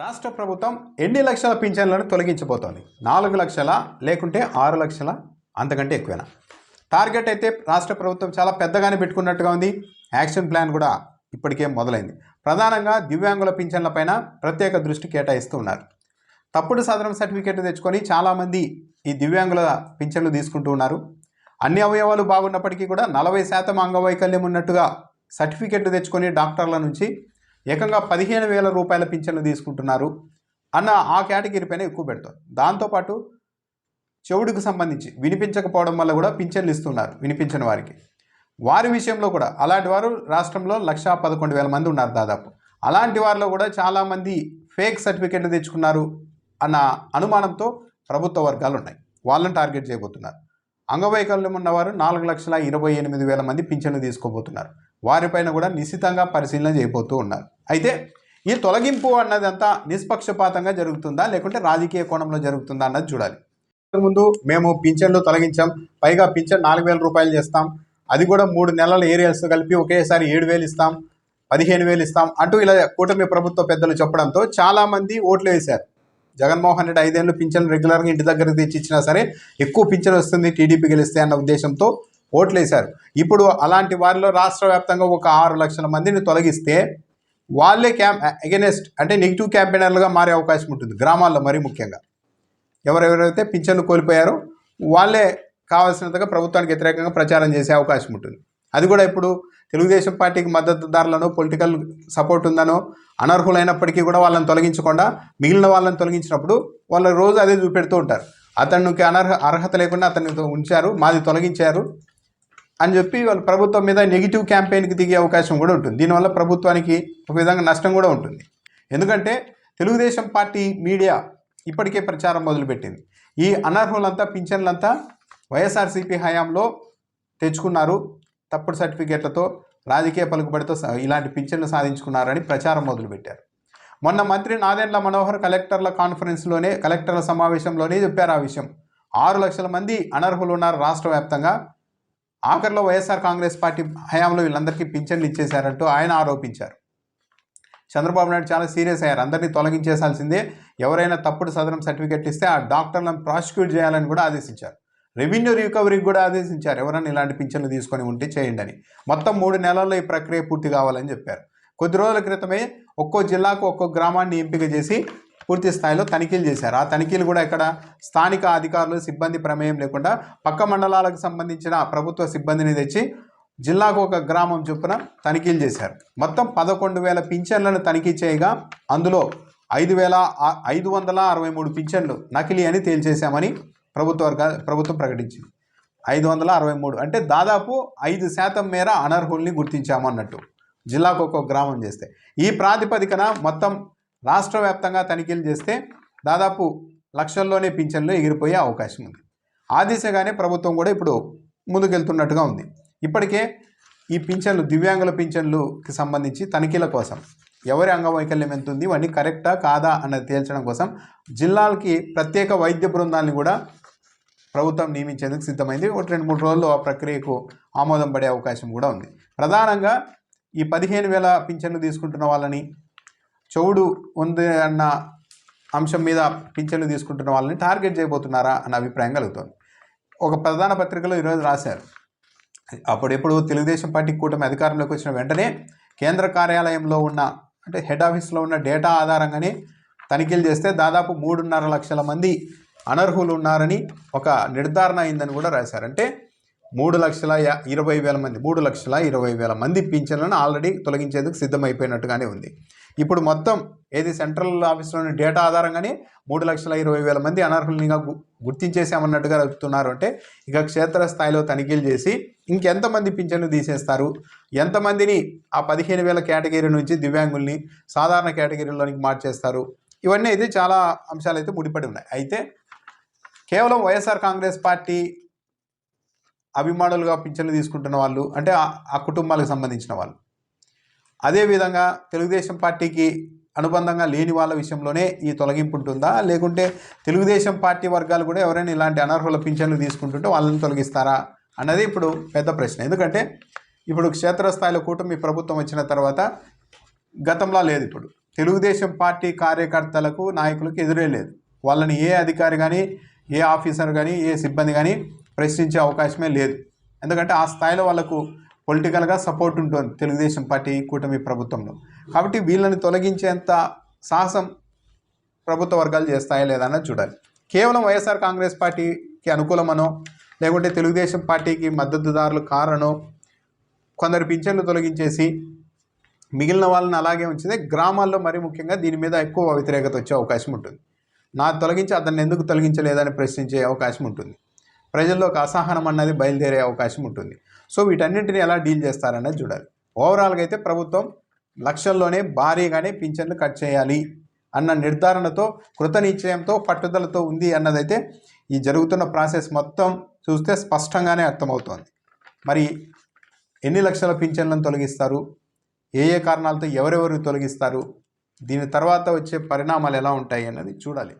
రాష్ట్ర ప్రభుత్వం ఎన్ని లక్షల పింఛన్లను తొలగించబోతోంది? నాలుగు లక్షల లేకుంటే ఆరు లక్షల? అంతకంటే ఎక్కువేనా? టార్గెట్ అయితే రాష్ట్ర ప్రభుత్వం చాలా పెద్దగానే పెట్టుకున్నట్టుగా ఉంది. యాక్షన్ ప్లాన్ కూడా ఇప్పటికే మొదలైంది. ప్రధానంగా దివ్యాంగుల పింఛన్లపైన ప్రత్యేక దృష్టి కేటాయిస్తూ ఉన్నారు. తప్పుడు సాధనం సర్టిఫికేట్ తెచ్చుకొని చాలామంది ఈ దివ్యాంగుల పింఛన్లు తీసుకుంటూ ఉన్నారు. అన్ని అవయవాలు బాగున్నప్పటికీ కూడా నలభై శాతం అంగవైకల్యం ఉన్నట్టుగా సర్టిఫికెట్లు తెచ్చుకొని డాక్టర్ల నుంచి ఏకంగా పదిహేను వేల రూపాయల పింఛన్లు తీసుకుంటున్నారు అన్న ఆ కేటగిరీ పైన ఎక్కువ పెడతారు. దాంతోపాటు చెవుడికి సంబంధించి వినిపించకపోవడం వల్ల కూడా పింఛన్లు ఇస్తున్నారు వినిపించని వారికి. వారి విషయంలో కూడా అలాంటి వారు రాష్ట్రంలో లక్షా పదకొండు వేల మంది ఉన్నారు దాదాపు. అలాంటి వారిలో కూడా చాలామంది ఫేక్ సర్టిఫికెట్లు తెచ్చుకున్నారు అన్న అనుమానంతో ప్రభుత్వ వర్గాలు ఉన్నాయి. వాళ్ళని టార్గెట్ చేయబోతున్నారు. అంగవైకల్యం ఉన్నవారు నాలుగు లక్షల ఇరవై ఎనిమిది వేల మంది పింఛన్లు తీసుకోబోతున్నారు. వారిపైన కూడా నిశ్చితంగా పరిశీలన చేయబోతూ ఉన్నారు. అయితే ఈ తొలగింపు అన్నదంతా నిష్పక్షపాతంగా జరుగుతుందా? లేకుంటే రాజకీయ కోణంలో జరుగుతుందా అన్నది చూడాలి. ముందు మేము పింఛన్లు తొలగించాం. పైగా పింఛన్ నాలుగు వేల రూపాయలు చేస్తాం. అది కూడా మూడు నెలల ఏరియాస్ కలిపి ఒకేసారి ఏడు వేలు ఇస్తాం. పదిహేను వేలు ఇస్తాం అంటూ ఇలా కూటమి ప్రభుత్వ పెద్దలు చెప్పడంతో చాలామంది ఓట్లు వేశారు. జగన్మోహన్ రెడ్డి ఐదేళ్ళు పింఛన్ రెగ్యులర్గా ఇంటి దగ్గర తెచ్చి ఇచ్చినా సరే ఎక్కువ పింఛన్ వస్తుంది టీడీపీ గెలిస్తే అన్న ఉద్దేశంతో ఓట్లు వేశారు ఇప్పుడు అలాంటి వారిలో రాష్ట్ర వ్యాప్తంగా ఒక ఆరు లక్షల మందిని తొలగిస్తే వాళ్ళే క్యాంప్ అగెనెస్ట్ అంటే నెగిటివ్ క్యాంపెయినర్లుగా మారే అవకాశం ఉంటుంది గ్రామాల్లో మరీ ముఖ్యంగా. ఎవరెవరైతే పింఛన్లు కోల్పోయారో వాళ్ళే కావాల్సినంతగా ప్రభుత్వానికి వ్యతిరేకంగా ప్రచారం చేసే అవకాశం ఉంటుంది. అది కూడా ఇప్పుడు తెలుగుదేశం పార్టీకి మద్దతుదారులను పొలిటికల్ సపోర్ట్ ఉందనో అనర్హులైనప్పటికీ కూడా వాళ్ళని తొలగించకుండా మిగిలిన వాళ్ళని తొలగించినప్పుడు వాళ్ళ రోజు అదే చూపెడుతూ ఉంటారు. అతనికి అనర్హ అర్హత లేకుండా అతన్ని ఉంచారు మాది తొలగించారు అని చెప్పి వాళ్ళు ప్రభుత్వం మీద నెగిటివ్ క్యాంపెయిన్కి దిగే అవకాశం కూడా ఉంటుంది. దీనివల్ల ప్రభుత్వానికి ఒక విధంగా నష్టం కూడా ఉంటుంది. ఎందుకంటే తెలుగుదేశం పార్టీ మీడియా ఇప్పటికే ప్రచారం మొదలుపెట్టింది. ఈ అనర్హులంతా పింఛన్లంతా వైఎస్ఆర్సీపీ హయాంలో తెచ్చుకున్నారు. తప్పుడు సర్టిఫికేట్లతో రాజకీయ పలుకుబడితో ఇలాంటి పింఛన్లు సాధించుకున్నారని ప్రచారం మొదలుపెట్టారు. మొన్న మంత్రి నాదెండ్ల మనోహర్ కలెక్టర్ల కాన్ఫరెన్స్లోనే కలెక్టర్ల సమావేశంలోనే చెప్పారు ఆ విషయం. ఆరు లక్షల మంది అనర్హులు ఉన్నారు రాష్ట్ర వ్యాప్తంగా. ఆఖరిలో వైఎస్ఆర్ కాంగ్రెస్ పార్టీ హయాంలో వీళ్ళందరికీ పింఛన్లు ఇచ్చేశారంటూ ఆయన ఆరోపించారు. చంద్రబాబు నాయుడు చాలా సీరియస్ అయ్యారు. అందరినీ తొలగించేసాల్సిందే ఎవరైనా తప్పుడు సదనం సర్టిఫికెట్ ఇస్తే ఆ డాక్టర్లను ప్రాసిక్యూట్ చేయాలని కూడా ఆదేశించారు. రెవెన్యూ రికవరీకి కూడా ఆదేశించారు. ఎవరైనా ఇలాంటి పింఛన్లు తీసుకొని ఉంటే చేయండి అని మొత్తం మూడు నెలల్లో ఈ ప్రక్రియ పూర్తి కావాలని చెప్పారు. కొద్ది రోజుల క్రితమే ఒక్కో జిల్లాకు ఒక్కో గ్రామాన్ని ఎంపిక చేసి పూర్తి స్థాయిలో తనిఖీలు చేశారు. ఆ తనిఖీలు కూడా ఇక్కడ స్థానిక అధికారులు సిబ్బంది ప్రమేయం లేకుండా పక్క మండలాలకు సంబంధించిన ప్రభుత్వ సిబ్బందిని తెచ్చి జిల్లాకు ఒక గ్రామం చొప్పున తనిఖీలు చేశారు. మొత్తం పదకొండు వేల పింఛన్లను తనిఖీ చేయగా అందులో ఐదు వేల ఐదు వందల అరవై మూడు పింఛన్లు నకిలీ అని తేల్చేశామని ప్రభుత్వ వర్గా ప్రభుత్వం ప్రకటించింది. ఐదు వందల అరవై మూడు అంటే దాదాపు ఐదు శాతం మేర అనర్హుల్ని గుర్తించాము అన్నట్టు. జిల్లాకు ఒక్కొక్క గ్రామం చేస్తే. ఈ ప్రాతిపదికన మొత్తం రాష్ట్ర వ్యాప్తంగా తనిఖీలు చేస్తే దాదాపు లక్షల్లోనే పింఛన్లు ఎగిరిపోయే అవకాశం ఉంది. ఆ దిశగానే ప్రభుత్వం కూడా ఇప్పుడు ముందుకెళ్తున్నట్టుగా ఉంది. ఇప్పటికే ఈ పింఛన్లు దివ్యాంగుల పింఛన్లుకి సంబంధించి తనిఖీల కోసం ఎవరి అంగవైకల్యం ఎంత ఉంది ఇవన్నీ కరెక్టా కాదా అన్నది తేల్చడం కోసం జిల్లాలకి ప్రత్యేక వైద్య బృందాన్ని కూడా ప్రభుత్వం నియమించేందుకు సిద్ధమైంది. ఒకటి రెండు మూడు రోజుల్లో ఆ ప్రక్రియకు ఆమోదం పడే అవకాశం కూడా ఉంది. ప్రధానంగా ఈ పదిహేను వేల పింఛన్లు తీసుకుంటున్న వాళ్ళని చౌడు ఉంది అన్న అంశం మీద పింఛన్లు తీసుకుంటున్న వాళ్ళని టార్గెట్ చేయబోతున్నారా అన్న అభిప్రాయం కలుగుతోంది. ఒక ప్రధాన పత్రికలో ఈరోజు రాశారు. అప్పుడెప్పుడు తెలుగుదేశం పార్టీ కూటమి అధికారంలోకి వచ్చిన వెంటనే కేంద్ర కార్యాలయంలో ఉన్న అంటే హెడ్ ఆఫీస్లో ఉన్న డేటా ఆధారంగానే తనిఖీలు చేస్తే దాదాపు మూడున్నర లక్షల మంది అనర్హులు ఉన్నారని ఒక నిర్ధారణ అయిందని కూడా రాశారంటే మూడు లక్షల యా- ఇరవై వేల మంది మూడు లక్షల ఇరవై వేల మంది పింఛన్లను ఆల్రెడీ తొలగించేందుకు సిద్ధమైపోయినట్టుగానే ఉంది. ఇప్పుడు మొత్తం ఏది సెంట్రల్ ఆఫీస్లోని డేటా ఆధారంగానే మూడు లక్షల ఇరవై వేల మంది అనర్హుల్నిగా గుర్తించేసామన్నట్టుగా చెప్తున్నారు. అంటే ఇక క్షేత్రస్థాయిలో తనిఖీలు చేసి ఇంకెంతమంది పింఛన్లు తీసేస్తారు? ఎంతమందిని ఆ పదిహేను వేల కేటగిరీ నుంచి దివ్యాంగుల్ని సాధారణ కేటగిరీలోనికి మార్చేస్తారు? ఇవన్నీ అయితే చాలా అంశాలు అయితే ముడిపడి ఉన్నాయి. అయితే కేవలం వైఎస్ఆర్ కాంగ్రెస్ పార్టీ అభిమానులుగా పింఛన్లు తీసుకుంటున్న వాళ్ళు అంటే ఆ- కుటుంబాలకు సంబంధించిన వాళ్ళు. అదేవిధంగా తెలుగుదేశం పార్టీకి అనుబంధంగా లేని వాళ్ళ విషయంలోనే ఈ తొలగింపు ఉంటుందా? లేకుంటే తెలుగుదేశం పార్టీ వర్గాలు కూడా ఎవరైనా ఇలాంటి అనర్హుల పింఛన్లు తీసుకుంటుంటే వాళ్ళని తొలగిస్తారా? అన్నది ఇప్పుడు పెద్ద ప్రశ్న. ఎందుకంటే ఇప్పుడు క్షేత్రస్థాయిలో కూటమి ప్రభుత్వం వచ్చిన తర్వాత గతంలో లేదు ఇప్పుడు. తెలుగుదేశం పార్టీ కార్యకర్తలకు నాయకులకు ఎదురే లేదు. వాళ్ళని ఏ అధికారి కానీ ఏ ఆఫీసర్ కానీ ఏ సిబ్బంది కానీ ప్రశ్నించే అవకాశమే లేదు. ఎందుకంటే ఆ స్థాయిలో వాళ్ళకు పొలిటికల్గా సపోర్ట్ ఉంటుంది తెలుగుదేశం పార్టీ కూటమి ప్రభుత్వంలో. కాబట్టి వీళ్ళని తొలగించేంత సాహసం ప్రభుత్వ వర్గాలు చేస్తాయా లేదా చూడాలి. కేవలం వైఎస్ఆర్ కాంగ్రెస్ పార్టీకి అనుకూలమనో లేకుంటే తెలుగుదేశం పార్టీకి మద్దతుదారులు కారనో కొందరు పింఛన్లు తొలగించేసి మిగిలిన వాళ్ళని అలాగే ఉంచితే గ్రామాల్లో మరి ముఖ్యంగా దీని మీద ఎక్కువ వ్యతిరేకత వచ్చే అవకాశం ఉంటుంది. నా తొలగించి అతన్ని ఎందుకు తొలగించలేదని ప్రశ్నించే అవకాశం ఉంటుంది. ప్రజల్లో ఒక అసహనం అన్నది బయలుదేరే అవకాశం ఉంటుంది. సో వీటన్నింటిని ఎలా డీల్ చేస్తారన్నది చూడాలి. ఓవరాల్గా అయితే ప్రభుత్వం లక్షల్లోనే భారీగానే పింఛన్లు కట్ చేయాలి అన్న నిర్ధారణతో కృత నిశ్చయంతో పట్టుదలతో ఉంది అన్నదైతే ఈ జరుగుతున్న ప్రాసెస్ మొత్తం చూస్తే స్పష్టంగానే అర్థమవుతోంది. మరి ఎన్ని లక్షల పింఛన్లను తొలగిస్తారు? ఏ ఏ కారణాలతో ఎవరెవరు తొలగిస్తారు? దీని తర్వాత వచ్చే పరిణామాలు ఎలా ఉంటాయి అన్నది చూడాలి.